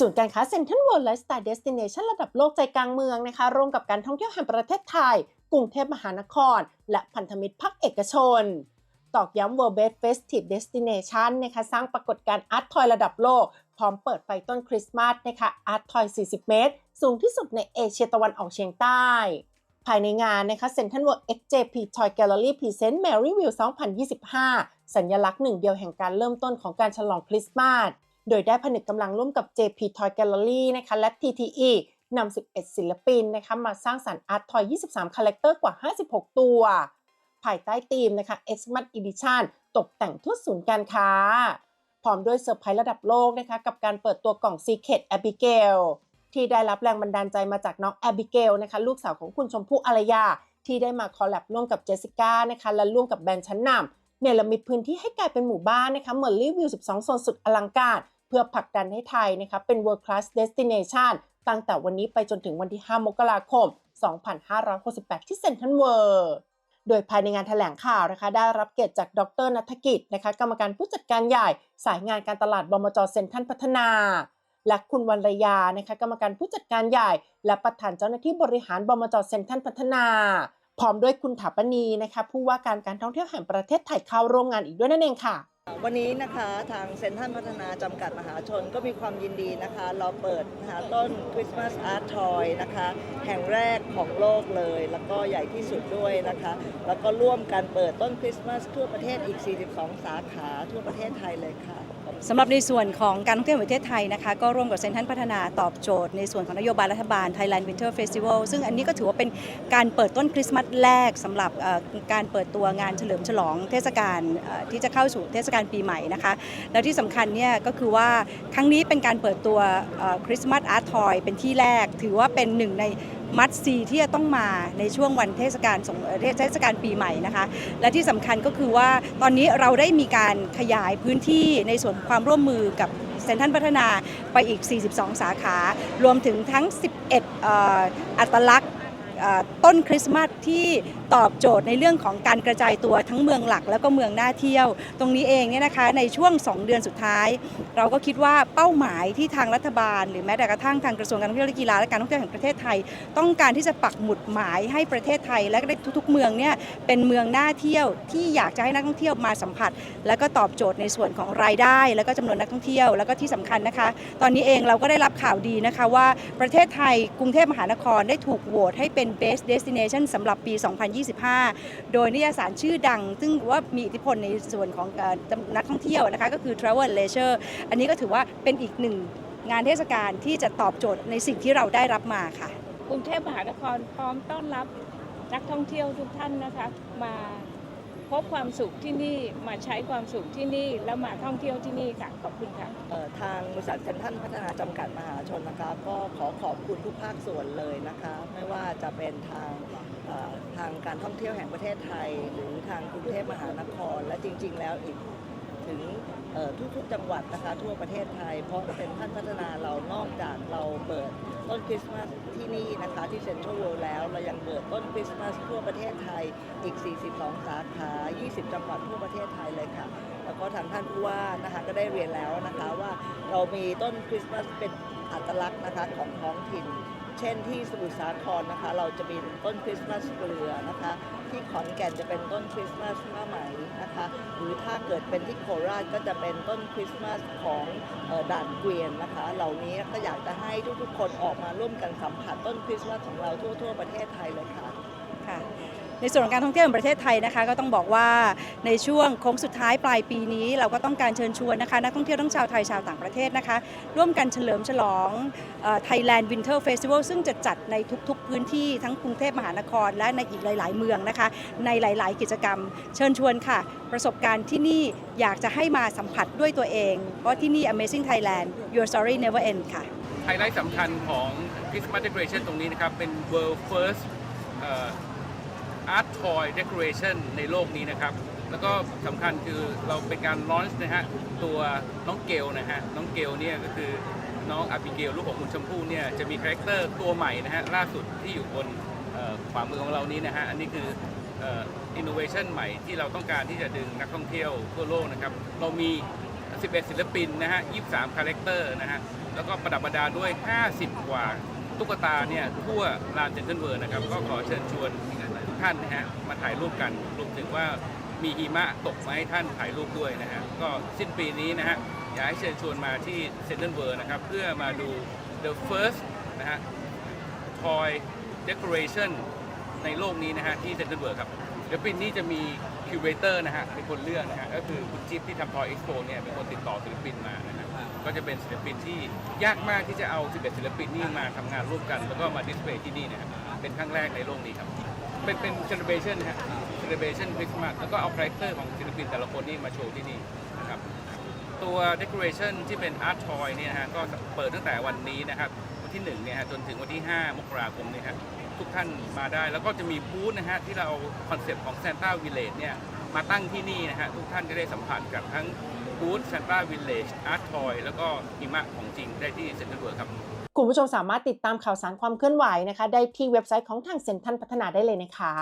ศูนย์การค้าเซ็นทรัลเวิลด์ไลฟ์สไตล์เดสติเนชันระดับโลกใจกลางเมืองนะคะร่วมกับการท่องเที่ยวแห่งประเทศไทย กรุงเทพมหานคร และพันธมิตรภาคเอกชน ตอกย้ำ World Best Festive Destination นะคะสร้างปรากฏการณ์อาร์ตทอยระดับโลก พร้อมเปิดไฟต้นคริสต์มาสนะคะอาร์ตทอย 40 เมตร สูงที่สุดในเอเชียตะวันออกเฉียงใต้ภายในงานนะคะ Central World XJP Toy Gallery Present Maryville 2025 สัญลักษณ์หนึ่งเดียวแห่งการเริ่มต้นของการฉลองคริสต์มาส โดยได้ผนึกกำลังร่วมกับ JP Toy Gallery นะคะและ TTE นำ 11 ศิลปินนะคะมาสร้างสรรค์อาร์ตทอย 23 คาแรคเตอร์กว่า 56 ตัว ภายใต้ธีมนะคะ Xmas Edition ตกแต่งทั่วศูนย์การค้า พร้อมด้วยเซอร์ไพรส์ระดับโลกนะคะกับการเปิดตัวกล่อง Secret Abigail ที่ได้รับแรงบันดาลใจมาจากน้อง Abigail นะคะลูกสาวของคุณชมพู่อารยา ที่ได้มาคอลแลบร่วมกับเจสสิก้านะคะและร่วมกับแบรนด์ชั้นนำเนรมิตพื้นที่ให้กลายเป็นหมู่บ้านนะคะเหมือนรีวิว 12 โซนสุดอลังการ เพื่อผลักดันให้ไทยนะคะเป็น World Class Destination ตั้งแต่วันนี้ไปจนถึงวันที่ 5 มกราคม 2568 ที่เซ็นทรัลเวิลด์โดยภายในงานแถลงข่าวนะคะ ได้รับเกียรติจากดรนัฐกิจนะคะ กรรมการผู้จัดการใหญ่ สายงานการตลาดบมจเซ็นทรัลพัฒนา และคุณวรรยานะคะ กรรมการผู้จัดการใหญ่ และประธานเจ้าหน้าที่บริหารบมจเซ็นทรัลพัฒนา พร้อมด้วยคุณถาปนีนะคะ ผู้ว่าการการท่องเที่ยวแห่งประเทศไทยเข้าร่วมงานอีกด้วยนั่นเองค่ะ วันนี้นะคะทางเซ็นทรัลพัฒนาจำกัดมหาชนก็มีความยินดีนะคะเราเปิดนะคะต้นคริสต์มาสอาร์ตทอยนะคะแห่งแรกของโลกเลย แล้วก็ใหญ่ที่สุดด้วยนะคะ แล้วก็ร่วมกันเปิดต้นคริสต์มาสทั่วประเทศอีก 42 สาขาทั่วประเทศไทยเลยค่ะสำหรับในส่วนของการท่องเที่ยวประเทศไทยนะคะ ก็ร่วมกับเซ็นทรัลพัฒนาตอบโจทย์ในส่วนของนโยบายรัฐบาล Thailand Winter Festival ซึ่งอันนี้ก็ถือว่าเป็นการเปิดต้นคริสต์มาสแรกสำหรับการเปิดตัวงานเฉลิมฉลองเทศกาลที่จะเข้าสู่เทศกาลการปีใหม่นะคะ แล้วที่สำคัญเนี่ยก็คือว่าครั้งนี้เป็นการเปิดตัวคริสต์มาสอาร์ตทอยเป็นที่แรก ถือว่าเป็นหนึ่งในมัดซีที่จะต้องมาในช่วงวันเทศกาลสงเทศกาลปีใหม่นะคะ และที่สำคัญก็คือว่าตอนนี้เราได้มีการขยายพื้นที่ในส่วนความร่วมมือกับเซ็นทรัลพัฒนาไปอีก 42 สาขา รวมถึงทั้ง 11 อัตลักษณ์ ต้นคริสต์มาสที่ตอบโจทย์ในเรื่องของการกระจายตัวทั้งเมืองหลัก แล้วก็เมืองน่าเที่ยว ตรงนี้เองเนี่ยนะคะในช่วง 2 เดือนสุดท้าย เราก็คิดว่าเป้าหมายที่ทางรัฐบาล หรือแม้แต่กระทั่งทางกระทรวงการท่องเที่ยวและกีฬาและการท่องเที่ยวแห่งประเทศไทย ต้องการที่จะปักหมุดหมายให้ประเทศไทย และก็ทุกๆ เมืองเนี่ยเป็นเมืองน่าเที่ยวที่อยากจะให้นักท่องเที่ยวมาสัมผัส แล้วก็ตอบโจทย์ในส่วนของรายได้ แล้วก็จำนวนนักท่องเที่ยวแล้วก็ที่สำคัญนะคะ ตอนนี้เองเราก็ได้รับข่าวดีนะคะว่าประเทศไทยกรุงเทพมหานครได้ถูกโหวตให้เป็น best destination สำหรับปี 2025 โดยนิตยสารชื่อดัง ซึ่งว่ามีอิทธิพลในส่วนของนักท่องเที่ยวนะคะก็คือ Travel Leisure อันนี้ก็ถือว่าเป็นอีกหนึ่งงานเทศกาลที่จะตอบโจทย์ในสิ่งที่เราได้รับมาค่ะ กรุงเทพมหานครพร้อมต้อนรับนักท่องเที่ยวทุกท่านนะคะมา พบความสุขที่นี่มาใช้ความสุขที่นี่แล้วมาท่องเที่ยวที่นี่ค่ะขอบคุณค่ะทางบริษัทเซนทันพัฒนาจำกัดมหาชนนะคะก็ขอขอบคุณทุกภาคส่วนเลยนะคะ ไม่ว่าจะเป็นทางทางการท่องเที่ยวแห่งประเทศไทย หรือทางกรุงเทพมหานคร และจริง ๆ แล้วอีก ถึงทุกๆจังหวัดนะคะทั่วประเทศไทย เพราะเป็นท่านพัฒนาเรานอกจากเราเปิดต้นคริสต์มาสที่นี่นะคะที่เซ็นทรัลเวิลด์แล้ว เรายังเปิดต้นคริสต์มาสทั่วประเทศไทยอีก 42 สาขา 20 จังหวัดทั่วประเทศไทยเลยค่ะ แล้วก็ทางท่านผู้ว่านะคะก็ได้เรียนแล้วนะคะว่าเรามีต้นคริสต์มาสเป็นอัตลักษณ์นะคะของท้องถิ่น เช่นที่สมุทรสาครนะคะ เราจะมีต้นคริสต์มาสเกลือนะคะ ที่ขอนแก่นจะเป็นต้นคริสต์มาสผ้าไหมนะคะ หรือถ้าเกิดเป็นที่โคราชก็จะเป็นต้นคริสต์มาสของออด่านเกวียนนะคะ เหล่านี้ก็อยากจะให้ทุกๆคนออกมาร่วมกันสัมผัสต้นคริสต์มาสของเราทั่ว ๆ ประเทศไทยเลยค่ะ ค่ะในส่วนของการท่องเที่ยวแห่งประเทศไทยนะคะ ก็ต้องบอกว่าในช่วงโค้งสุดท้ายปลายปีนี้ เราก็ต้องการเชิญชวนนะคะนักท่องเที่ยวทั้งชาวไทยชาวต่างประเทศนะคะ ร่วมกันเฉลิมฉลองไทยแลนด์วินเทอร์เฟสติวัลซึ่งจะจัดในทุกๆ พื้นที่ทั้งกรุงเทพมหานคร และในอีกหลาย ๆ เมืองนะคะ ในหลาย ๆ กิจกรรม เชิญชวนค่ะ ประสบการณ์ที่นี่อยากจะให้มาสัมผัสด้วยตัวเอง เพราะที่นี่ Amazing Thailand Your Story Never End ค่ะไฮไลท์สำคัญของ Christmas Decoration ตรงนี้นะครับเป็น World First Art Toy Decoration ในโลกนี้นะครับ แล้วก็สำคัญคือเราเป็นการลอนช์นะฮะตัวน้องเกลนะฮะน้องเกลเนี่ยก็คือน้องอาบิเกลลูกของคุณชมพู่เนี่ยจะมีคาแรคเตอร์ตัวใหม่นะฮะล่าสุดที่อยู่บนขวามือของเรานี้นะฮะอันนี้คืออินโนเวชันใหม่ที่เราต้องการที่จะดึงนักท่องเที่ยวทั่วโลกนะครับ เรามี 11 ศิลปินนะฮะ 23 คาแรคเตอร์นะฮะแแล้วก็ประดับประดาด้วย 50 กว่าตุ๊กตาเนี่ยทั่วลานเซ็นทรัลเวิร์นะครับ ก็ขอเชิญชวน ท่านนะฮะมาถ่ายรูปกันรวมถึงว่ามีหิมะตกมาให้ท่านถ่ายรูปด้วยนะฮะก็สิ้นปีนี้นะฮะอยากให้เชิญชวนมาที่เซ็นทรัลเวิร์นะครับเพื่อมาดู the first นะฮะ toy decoration ในโลกนี้นะฮะที่เซ็นทรัลเวิร์ครับเดี๋ยวปีนี้จะมีคิวเรเตอร์นะฮะเป็นคนเลือกนะฮะก็คือคุณจิ๊บที่ทำ Toy Expo เนี่ยเป็นคนติดต่อศิลปินมานะฮะก็จะเป็นศิลปินที่ยากมากที่จะเอา11ศิลปินนี่มาทำงานร่วมกัน แล้วก็มาดิสเพลย์ที่นี่นะครับเป็นครั้งแรกในโลกนี้ครับ เป็นเป็น celebration นฮะ celebration Christmas แล้วก็เอาคาแรคเตอร์ของศิลปินแต่ละคนนี่มาโชว์ที่นี่นะครับตัว decoration ที่เป็น art toy เนี่ยนะฮะก็เปิดตั้งแต่วันนี้นะครับวันที่1เนี่ยฮะจนถึงวันที่ 5 มกราคมเนี่ยฮะทุกท่านมาได้แล้วก็จะมีบูธนะฮะที่เราเอาคอนเซปต์ของ Santa Village เนี่ยมาตั้งที่นี่นะฮะทุกท่านจะได้สัมผัสกับทั้งบูธ Santa Village art toy แล้วก็หิมะของจริงได้ที่เซ็นทรัลเวิร์ครับ คุณผู้ชมสามารถติดตามข่าวสารความเคลื่อนไหวนะคะ ได้ที่เว็บไซต์ของทางเซ็นทรัลพัฒนาได้เลยนะคะ